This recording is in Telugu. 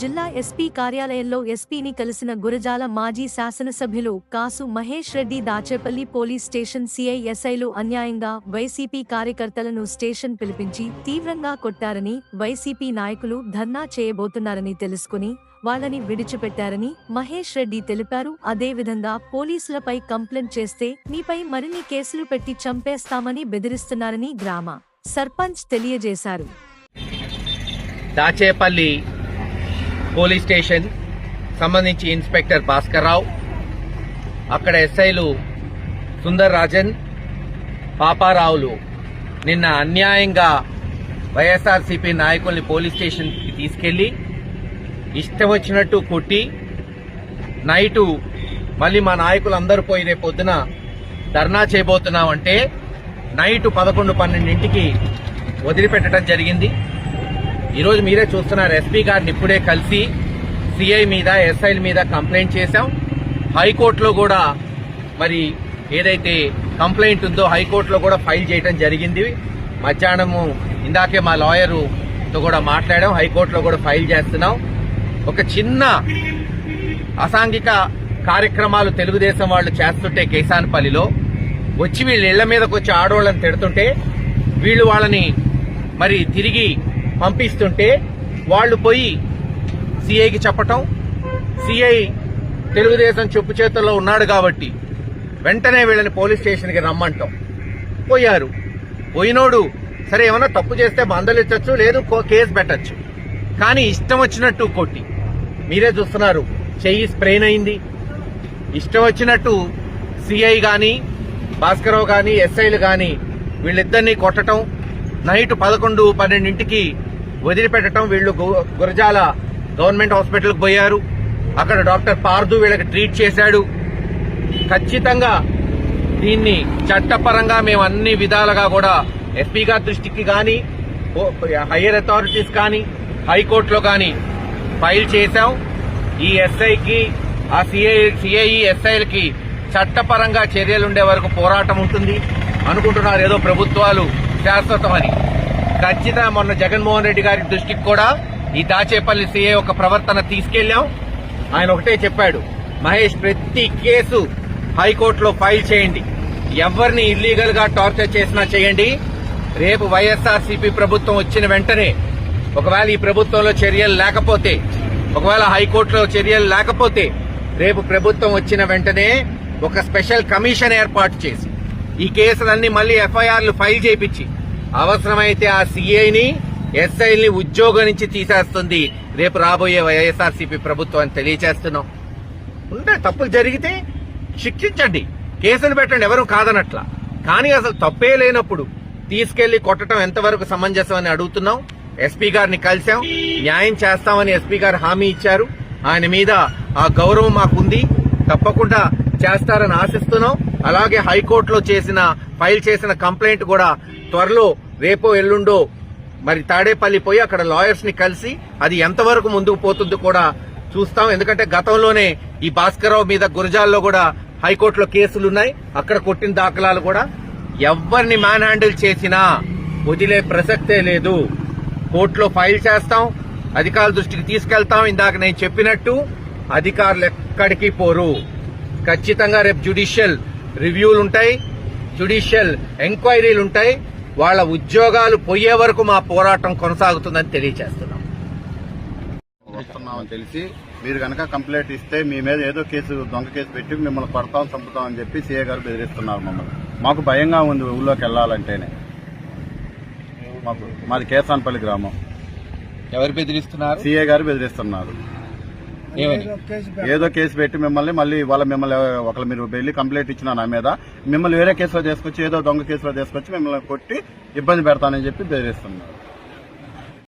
జిల్లా ఎస్పీ కార్యాలయంలో ఎస్పీని కలిసిన గురజాల మాజీ శాసనసభ్యులు Kasu Mahesh Reddy Dachepalli police station CI ఎస్ఐలు అన్యాయంగా వైసీపీ కార్యకర్తలను స్టేషన్ పిలిపించి తీవ్రంగా కొట్టారని వైసీపీ నాయకులు ధర్నా చేయబోతున్నారని తెలుసుకుని వాళ్ళని విడిచిపెట్టారని మహేష్ రెడ్డి తెలిపారు. అదేవిధంగా పోలీసులపై కంప్లైంట్ చేస్తే మీపై మరిన్ని కేసులు పెట్టి చంపేస్తామని బెదిరిస్తున్నారని గ్రామ సర్పంచ్ తెలియజేశారు. దాచేపల్లి పోలీస్ స్టేషన్ సంబంధించి ఇన్స్పెక్టర్ భాస్కర్ రావు అక్కడ ఎస్ఐలు సుందర్ రాజన్ పాపారావులు నిన్న అన్యాయంగా వైఎస్ఆర్సీపీ నాయకుల్ని పోలీస్ స్టేషన్కి తీసుకెళ్ళి ఇష్టం వచ్చినట్టు కొట్టి నైటు మళ్ళీ మా నాయకులు అందరూ పోయి రేపు పొద్దున ధర్నా చేయబోతున్నామంటే నైటు పదకొండు పన్నెండింటికి వదిలిపెట్టడం జరిగింది. ఈరోజు మీరే చూస్తున్నారు ఎస్పీ గారిని ఇప్పుడే కలిసి సిఐ మీద ఎస్ఐల మీద కంప్లైంట్ చేశాం. హైకోర్టులో కూడా మరి ఏదైతే కంప్లైంట్ ఉందో హైకోర్టులో కూడా ఫైల్ చేయడం జరిగింది. మధ్యాహ్నము ఇందాకే మా లాయరుతో కూడా మాట్లాడాం. హైకోర్టులో కూడా ఫైల్ చేస్తున్నాం. ఒక చిన్న అసాంఘిక కార్యక్రమాలు తెలుగుదేశం వాళ్ళు చేస్తుంటే కేసాన్పల్లిలో. వచ్చి వీళ్ళ ఇళ్ళ మీదకి వచ్చి ఆడవాళ్ళని తిడుతుంటే వీళ్ళు వాళ్ళని మరి తిరిగి పంపిస్తుంటే వాళ్ళు పోయి సిఐకి చెప్పటం. సిఐ తెలుగుదేశం చెప్పు చేతుల్లో ఉన్నాడు కాబట్టి వెంటనే వీళ్ళని పోలీస్ స్టేషన్కి రమ్మంటాం. పోయారు. పోయినోడు సరే ఏమన్నా తప్పు చేస్తే మందలిచ్చచ్చు లేదు కో- కేసు పెట్టచ్చు. కానీ ఇష్టం వచ్చినట్టు కొట్టి. మీరే చూస్తున్నారు చెయ్యి స్ప్రెయిన్ అయింది. ఇష్టం వచ్చినట్టు సిఐ కానీ భాస్కరరావు కానీ ఎస్ఐలు కానీ వీళ్ళిద్దరినీ కొట్టడం నైట్ పదకొండు పన్నెండింటికి వదిలిపెట్టడం వీళ్ళు గు- గురజాల గవర్నమెంట్ హాస్పిటల్కి పోయారు. అక్కడ డాక్టర్ పార్దు వీళ్ళకి ట్రీట్ చేశాడు. ఖచ్చితంగా దీన్ని చట్టపరంగా మేము అన్ని విధాలుగా కూడా ఎస్పీ గారి దృష్టికి కానీ హయ్యర్ అథారిటీస్ కానీ హైకోర్టులో కానీ ఫైల్ చేశాం. ఈ ఎస్ఐకి ఆ సిఐ సిఐ ఎస్ఐలకి చట్టపరంగా చర్యలు ఉండే వరకు పోరాటం ఉంటుంది. అనుకుంటున్నారు ఏదో ప్రభుత్వాలు శాశ్వతమని. ఖచ్చితంగా మొన్న జగన్మోహన్ రెడ్డి గారి దృష్టికి కూడా ఈ దాచేపల్లి సీఏ ఒక ప్రవర్తన తీసుకెళ్ళాం ఆయన ఒకటే చెప్పాడు మహేష్ ప్రతి కేసు హైకోర్టులో ఫైల్ చేయండి. ఎవరిని ఇల్లీగల్గా టార్చర్ చేసినా చేయండి. రేపు వైఎస్ఆర్సీపీ ప్రభుత్వం వచ్చిన వెంటనే ఒకవేళ ఈ ప్రభుత్వంలో చర్యలు లేకపోతే ఒకవేళ హైకోర్టులో చర్యలు లేకపోతే రేపు ప్రభుత్వం వచ్చిన వెంటనే ఒక స్పెషల్ కమిషన్ ఏర్పాటు చేసి ఈ కేసులన్నీ మళ్ళీ ఎఫ్ఐఆర్లు ఫైల్ చేయించి అవసరమైతే ఆ సిఐని ఎస్ఐల్ని ఉద్యోగం నుంచి తీసేస్తుంది. రేపు రాబోయే వైఎస్ఆర్సీపీ ప్రభుత్వం అని తెలియజేస్తున్నాం ఉంటే తప్పులు జరిగితే శిక్షించండి. కేసులు పెట్టండి ఎవరు కాదనట్ల. కానీ అసలు తప్పే లేనప్పుడు తీసుకెళ్ళి కొట్టడం ఎంతవరకు సమంజసం అని అడుగుతున్నాం. ఎస్పీ గారిని కలిశాం. న్యాయం చేస్తామని ఎస్పీ గారు హామీ ఇచ్చారు. ఆయన మీద ఆ గౌరవం మాకుంది. తప్పకుండా చేస్తారని ఆశిస్తున్నాం. అలాగే హైకోర్టులో చేసిన ఫైల్ చేసిన కంప్లైంట్ కూడా త్వరలో రేపో ఎల్లుండో మరి తాడేపల్లి పోయి అక్కడ లాయర్స్ని కలిసి అది ఎంతవరకు ముందుకు పోతుందో కూడా చూస్తాం. ఎందుకంటే గతంలోనే ఈ భాస్కరరావు మీద గురజాల్లో కూడా హైకోర్టులో కేసులున్నాయి. అక్కడ కొట్టిన దాఖలాలు కూడా ఎవరిని మ్యాన్ హ్యాండిల్ చేసినా వదిలే ప్రసక్తే లేదు. కోర్టులో ఫైల్ చేస్తాం అధికారుల దృష్టికి తీసుకెళ్తాం. ఇందాక నేను చెప్పినట్టు అధికారులు ఎక్కడికి పోరు. ఖచ్చితంగా రేపు జ్యుడిషియల్ రివ్యూలు ఉంటాయి జ్యుడిషియల్ ఎంక్వైరీలు ఉంటాయి వాళ్ళ ఉద్యోగాలు పోయే వరకు మా పోరాటం కొనసాగుతుందని తెలియజేస్తున్నాం వస్తున్నామని తెలిసి మీరు కనుక కంప్లైంట్ ఇస్తే మీ మీద ఏదో కేసు దొంగ కేసు పెట్టి మిమ్మల్ని కొడతాం చంపుతాం అని చెప్పి సీఏ గారు బెదిరిస్తున్నారు మమ్మల్ని. మాకు భయంగా ఉంది ఊళ్ళోకి వెళ్ళాలంటేనే. మాకు మాది కేసాన్పల్లి గ్రామం. ఎవరు బెదిరిస్తున్నారు? సీఏ గారు బెదిరిస్తున్నారు. ఏదో కేసు పెట్టి మిమ్మల్ని మళ్ళీ వాళ్ళ మిమ్మల్ని ఒకళ్ళు మీరు వెళ్ళి కంప్లైంట్ ఇచ్చిన నా మీద మిమ్మల్ని వేరే కేసులో తీసుకొచ్చి ఏదో దొంగ కేసులో తీసుకొచ్చి మిమ్మల్ని కొట్టి ఇబ్బంది పెడతానని చెప్పి బెదిరిస్తున్నారు.